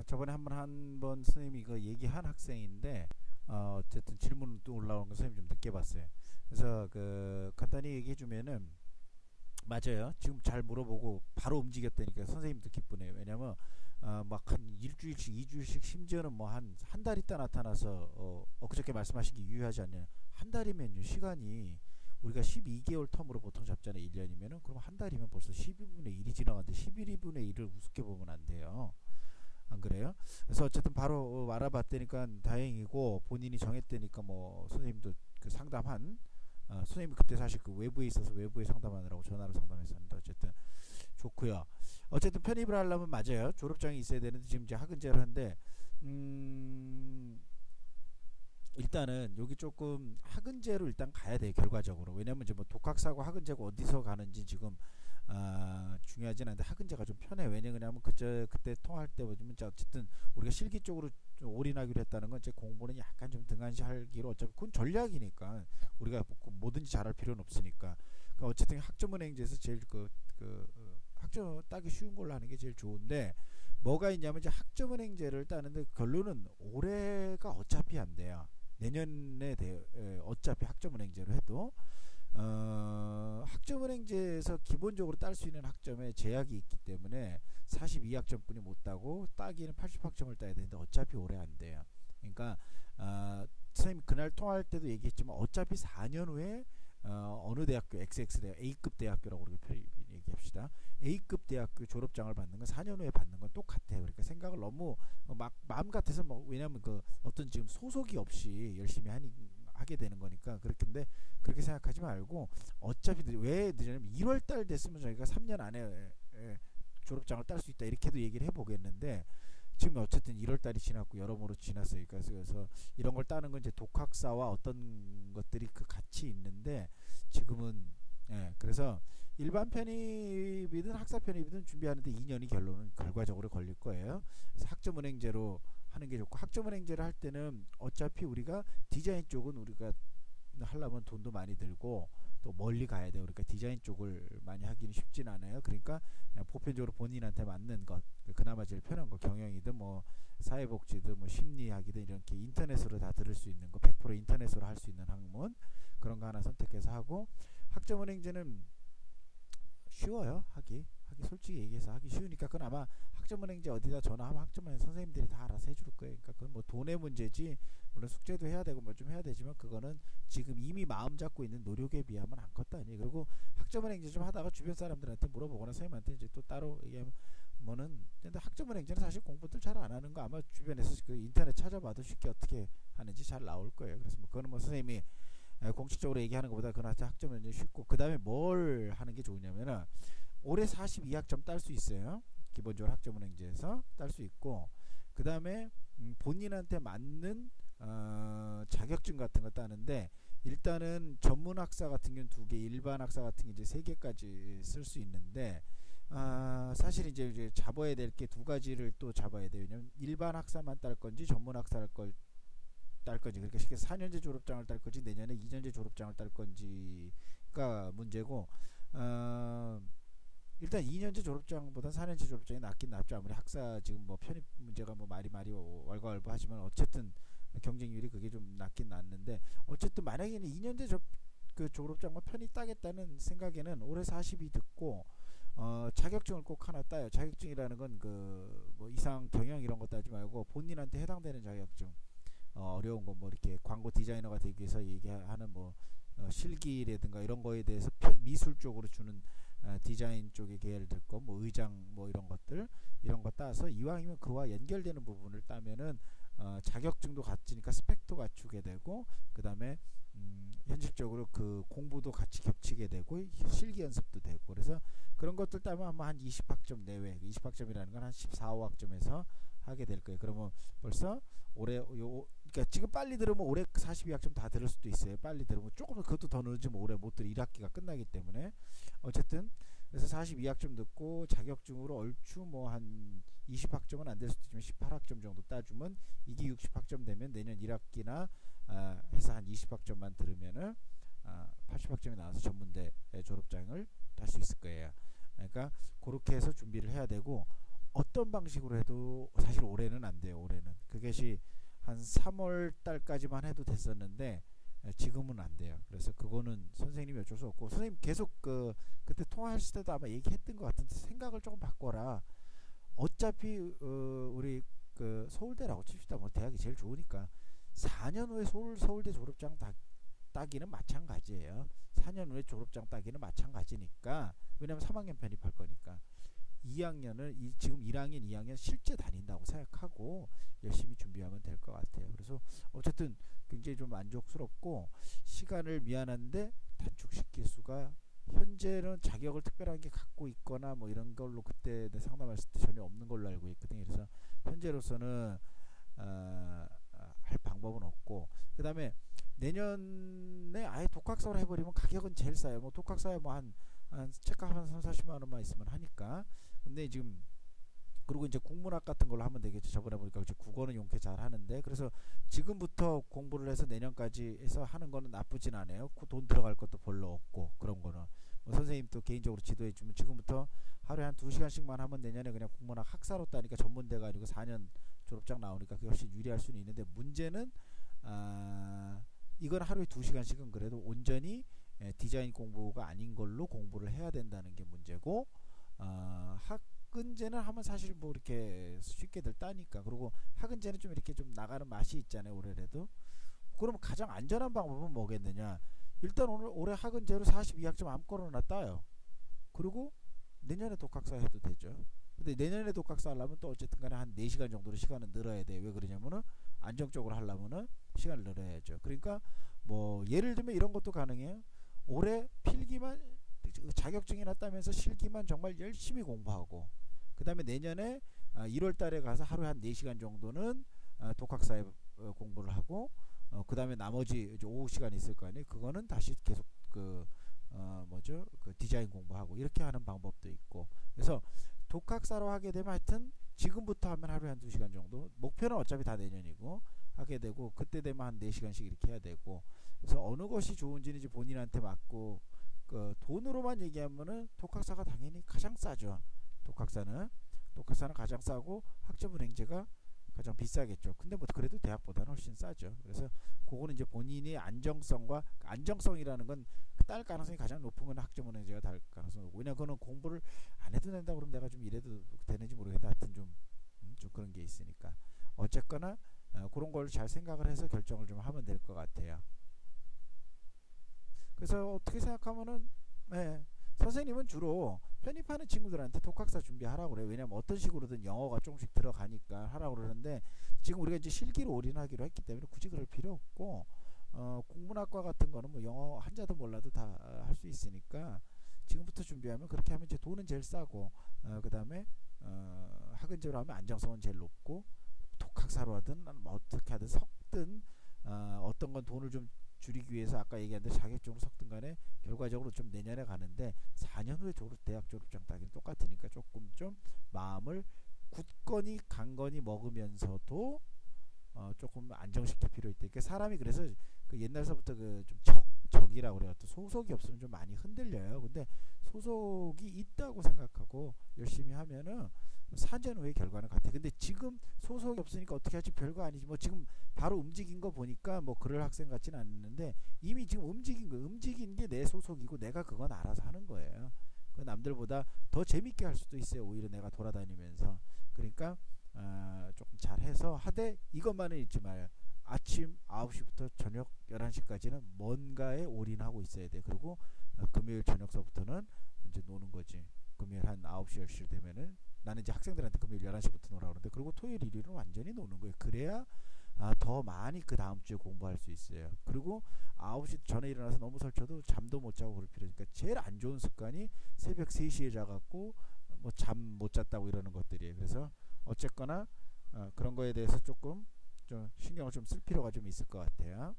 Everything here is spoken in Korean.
아, 저번에 한번 한 번 선생님이 그 얘기한 학생인데 어, 어쨌든 질문 또 올라오는 거 선생님 좀 늦게 봤어요. 그래서 그 간단히 얘기해 주면은 맞아요. 지금 잘 물어보고 바로 움직였다니까 선생님도 기쁘네요. 왜냐면 어, 막한 일주일씩, 이주일씩 심지어는 뭐 한 한 달 있다 나타나서 어, 엊그저께 말씀하신 게 유효하지 않냐. 한 달이면요 시간이 우리가 12개월 텀으로 보통 잡잖아요. 1년이면은 그럼 한 달이면 벌써 12분의 1이 지나갔는데 11분의 1을 우습게 보면 안 돼요. 안 그래요? 그래서 어쨌든 바로 어, 알아봤다니까 다행이고 본인이 정했다니까 뭐 선생님도 그 상담한 어, 선생님이 그때 사실 그 외부에 있어서 외부에 상담하느라고 전화로 상담했었는데 어쨌든 좋고요. 어쨌든 편입을 하려면 맞아요. 졸업장이 있어야 되는데 지금 이제 학은제를 하는데 음 일단은 여기 조금 학은제로 일단 가야 돼요 결과적으로. 왜냐면 이제 뭐 독학사고 학은제고 어디서 가는지 지금 아, 중요하진 않은데 학은제가 좀 편해. 왜냐면 그저 그때 통할 때 보면 어쨌든 우리가 실기 쪽으로 좀 올인하기로 했다는 건 이제 공부는 약간 좀 등한시하기로 어차피 그건 전략이니까 우리가 뭐 뭐든지 잘할 필요는 없으니까. 그러니까 어쨌든 학점은행제에서 제일 그, 그 어, 학점 따기 쉬운 걸로 하는 게 제일 좋은데 뭐가 있냐면 이제 학점은행제를 따는데 결론은 올해가 어차피 안 돼요. 내년에 대, 에, 어차피 학점은행제로 해도 어, 학점은행제에서 기본적으로 딸 수 있는 학점에 제약이 있기 때문에 42학점뿐이 못 따고 따기는 80학점을 따야 되는데 어차피 올해 안 돼요. 그러니까 어, 선생님 그날 통화할 때도 얘기했지만 어차피 4년 후에 어, 어느 대학교 XX 대학 A급 대학교라고 그렇게 얘기합시다. A급 대학교 졸업장을 받는 건 4년 후에 받는 건 똑같아요. 그러니까 생각을 너무 막 마음 같아서 뭐 왜냐하면 그 어떤 지금 소속이 없이 열심히 하니 하게 되는 거니까 그렇게인데 그렇게 생각하지 말고 어차피 왜 늦냐면 1월 달 됐으면 저희가 3년 안에 졸업장을 딸 수 있다 이렇게도 얘기를 해보겠는데 지금 어쨌든 1월 달이 지났고 여러모로 지났어요. 그래서 이런 걸 따는 건 이제 독학사와 어떤 것들이 그 같이 있는데 지금은 예, 그래서 일반 편입이든 학사 편입이든 준비하는데 2년이 결론은 결과적으로 걸릴 거예요. 학점은행제로 하는 게 좋고 학점은행제를 할 때는 어차피 우리가 디자인 쪽은 우리가 하려면 돈도 많이 들고 또 멀리 가야 돼요. 그러니까 디자인 쪽을 많이 하기는 쉽진 않아요. 그러니까 보편적으로 본인한테 맞는 것, 그나마 제일 편한 거 경영이든 뭐 사회복지든 뭐 심리학이든 이렇게 인터넷으로 다 들을 수 있는 거, 100% 인터넷으로 할 수 있는 학문 그런 거 하나 선택해서 하고 학점은행제는 쉬워요 하기 하기 솔직히 얘기해서 하기 쉬우니까 그건 아마 학점은행제 어디다 전화하면 학점은행 선생님들이 다 알아서 해줄 거예요. 그러니까 그건 뭐 돈의 문제지 물론 숙제도 해야 되고 뭐 좀 해야 되지만 그거는 지금 이미 마음 잡고 있는 노력에 비하면 아무것도 아니에요. 그리고 학점은행제 좀 하다가 주변 사람들한테 물어보거나 선생님한테 이제 또 따로 얘기하면 뭐는 근데 학점은행제는 사실 공부들 잘 안 하는 거 아마 주변에서 그 인터넷 찾아봐도 쉽게 어떻게 하는지 잘 나올 거예요. 그래서 뭐 그거는 뭐 선생님이 공식적으로 얘기하는 것보다 그나마 학점은 쉽고 그 다음에 뭘 하는 게 좋으냐면은 올해 42학점 딸 수 있어요. 기본적으로 학점은행제에서 딸 수 있고 그 다음에 음 본인한테 맞는 어 자격증 같은 거 따는데 일단은 전문 학사 같은 경우는 두 개, 일반 학사 같은 게 이제 세 개까지 쓸 수 있는데 아 사실 이제 이제 잡아야 될 게 두 가지를 또 잡아야 돼요. 왜냐면 일반 학사만 딸 건지 전문 학사를 걸 딸 건지 그러니까 쉽게 4년제 졸업장을 딸 건지 내년에 2년제 졸업장을 딸 건지가 문제고 어 일단 2년제 졸업장보다 4년제 졸업장이 낫긴 낫죠. 아무리 학사 지금 뭐 편입 문제가 뭐 말이 말이 왈가왈부하지만 어쨌든 경쟁률이 그게 좀 낫긴 낫는데 어쨌든 만약에는 2년제 조, 그 졸업장만 편입 따겠다는 생각에는 올해 40이 듣고 어, 자격증을 꼭 하나 따요. 자격증이라는 건 그 뭐 이상 경영 이런 거 따지 말고 본인한테 해당되는 자격증. 어, 어려운 거뭐 이렇게 광고 디자이너가 되기 위해서 얘기하는 뭐 어, 실기라든가 이런 거에 대해서 미술 쪽으로 주는 어, 디자인 쪽의 계열들 거, 뭐 의장 뭐 이런 것들 이런 거 따서 이왕이면 그와 연결되는 부분을 따면은 어, 자격증도 갖추니까 스펙도 갖추게 되고 그 다음에 음, 현실적으로 그 공부도 같이 겹치게 되고 실기 연습도 되고. 그래서 그런 것들 따면 아마 한 20학점 내외 20학점이라는 건 한 14, 5학점에서 하게 될 거예요. 그러면 벌써 올해 요 그러니까 지금 빨리 들으면 올해 42학점 다 들을 수도 있어요. 빨리 들으면 조금 그것도 더 늦으면 올해 못 들어 1학기가 끝나기 때문에 어쨌든 그래서 42학점 듣고 자격증으로 얼추 뭐 한 20학점은 안 될 수도 있지만 18학점 정도 따주면 이게 60학점 되면 내년 1학기나 아, 해서 한 20학점만 들으면은 아, 80학점이 나와서 전문대 졸업장을 딸 수 있을 거예요. 그러니까 그렇게 해서 준비를 해야 되고 어떤 방식으로 해도 사실 올해는 안 돼요. 올해는 그것이 한 3월 달까지만 해도 됐었는데 지금은 안 돼요. 그래서 그거는 선생님이 어쩔 수 없고 선생님 계속 그 그때 통화했을 때도 아마 얘기했던 것 같은데 생각을 조금 바꿔라. 어차피 어, 우리 그 서울대라고 칩시다. 뭐 대학이 제일 좋으니까 4년 후에 서울 서울대 졸업장 따, 따기는 마찬가지예요. 4년 후에 졸업장 따기는 마찬가지니까 왜냐면 3학년 편입할 거니까 2학년을 이, 지금 1학년, 2학년 실제 다닌다고 생각하고 열심히 준비하면 될 것 같아요. 그래서 어쨌든 굉장히 좀 만족스럽고 시간을 미안한데 단축시킬 수가 현재는 자격을 특별하게 갖고 있거나 뭐 이런 걸로 그때 상담했을 때 전혀 없는 걸로 알고 있거든요. 그래서 현재로서는 어, 할 방법은 없고 그 다음에 내년에 아예 독학사로 해버리면 가격은 제일 싸요. 뭐 독학사에 뭐한 한 책값 한 3, 40만 원만 있으면 하니까 근데 지금 그리고 이제 국문학 같은 걸로 하면 되겠죠. 저번에 보니까 이제 국어는 용케 잘 하는데 그래서 지금부터 공부를 해서 내년까지 해서 하는 거는 나쁘진 않아요. 돈 들어갈 것도 별로 없고 그런 거는 뭐 선생님 또 개인적으로 지도해 주면 지금부터 하루에 한 2시간씩만 하면 내년에 그냥 국문학 학사로 따니까 전문대가 아니고 4년 졸업장 나오니까 그게 훨씬 유리할 수는 있는데 문제는 아 이건 하루에 2시간씩은 그래도 온전히 디자인 공부가 아닌 걸로 공부를 해야 된다는 게 문제고 어, 학근제는 하면 사실 뭐 이렇게 쉽게들 따니까 그리고 학근제는 좀 이렇게 좀 나가는 맛이 있잖아요 올해라도 그러면 가장 안전한 방법은 뭐겠느냐 일단 오늘 올해 학은제로 42학점 아무거나 따요 그리고 내년에 독학사 해도 되죠 근데 내년에 독학사 하려면 또 어쨌든 간에 한 4시간 정도로 시간은 늘어야 돼. 왜 그러냐면은 안정적으로 하려면은 시간을 늘어야죠. 그러니까 뭐 예를 들면 이런 것도 가능해요. 올해 필기만 자격증이 났다면서 실기만 정말 열심히 공부하고 그 다음에 내년에 1월 아, 달에 가서 하루에 한 4시간 정도는 아, 독학사에 어, 공부를 하고 어, 그 다음에 나머지 오후 시간 있을 거 아니에요. 그거는 다시 계속 그 어, 뭐죠? 그 디자인 공부하고 이렇게 하는 방법도 있고 그래서 독학사로 하게 되면 하여튼 지금부터 하면 하루에 한 2시간 정도 목표는 어차피 다 내년이고 하게 되고 그때 되면 한 4시간씩 이렇게 해야 되고 그래서 어느 것이 좋은지는 이제 본인한테 맞고 그 돈으로만 얘기하면은 독학사가 당연히 가장 싸죠. 독학사는 독학사는 가장 싸고 학점은행제가 가장 비싸겠죠. 근데 뭐 그래도 대학보다는 훨씬 싸죠. 그래서 그거는 이제 본인의 안정성과 안정성이라는 건 딸 가능성이 가장 높은 건 학점은행제가 달 가능성이 높고 왜냐 그거는 공부를 안 해도 된다 그러면 내가 좀 이래도 되는지 모르겠다. 하여튼 좀, 음, 좀 그런 게 있으니까 어쨌거나 어, 그런 걸 잘 생각을 해서 결정을 좀 하면 될 것 같아요. 그래서 어떻게 생각하면은 네, 선생님은 주로 편입하는 친구들한테 독학사 준비하라고 그래요. 왜냐면 어떤 식으로든 영어가 조금씩 들어가니까 하라고 그러는데 지금 우리가 이제 실기로 올인하기로 했기 때문에 굳이 그럴 필요 없고 어, 국문학과 같은 거는 뭐 영어 한자도 몰라도 다 할 수 있으니까 지금부터 준비하면 그렇게 하면 이제 돈은 제일 싸고 어, 그 다음에 어, 학은제로 하면 안정성은 제일 높고 독학사로 하든 뭐 어떻게 하든 섞든 어, 어떤 건 돈을 좀 줄이기 위해서 아까 얘기한 대로 자격증으로 섞든 간에 결과적으로 좀 내년에 가는데 4년 후에 졸업 대학 졸업장 따기는 똑같으니까 조금 좀 마음을 굳건히 강건히 먹으면서도 어 조금 안정시킬 필요 있다. 그러니까 사람이 그래서 그 옛날서부터 그 좀 적 적이라고 그래요. 또 소속이 없으면 좀 많이 흔들려요. 근데 소속이 있다고 생각하고 열심히 하면은 4년 후의 결과는 같아. 근데 지금 소속이 없으니까 어떻게 하지 별거 아니지. 뭐 지금 바로 움직인 거 보니까 뭐 그럴 학생 같지는 않는데 이미 지금 움직인 거 움직인 게 내 소속이고 내가 그건 알아서 하는 거예요. 그 남들보다 더 재밌게 할 수도 있어요. 오히려 내가 돌아다니면서. 그러니까 어, 조금 잘해서 하되 이것만은 잊지 마요. 아침 9시부터 저녁 11시까지는 뭔가에 올인하고 있어야 돼. 그리고 어, 금요일 저녁서부터는 이제 노는 거지. 금요일 한 9시 10시 되면은 나는 이제 학생들한테 금요일 11시부터 놀아 그러는데 그리고 토요일 일요일은 완전히 노는 거예요. 그래야 아, 더 많이 그 다음 주에 공부할 수 있어요. 그리고 9시 전에 일어나서 너무 설쳐도 잠도 못 자고 그럴 필요니까 제일 안 좋은 습관이 새벽 3시에 자갖고 뭐 잠 못 잤다고 이러는 것들이에요. 그래서 어쨌거나 어, 그런 거에 대해서 조금 좀 신경을 좀 쓸 필요가 좀 있을 것 같아요.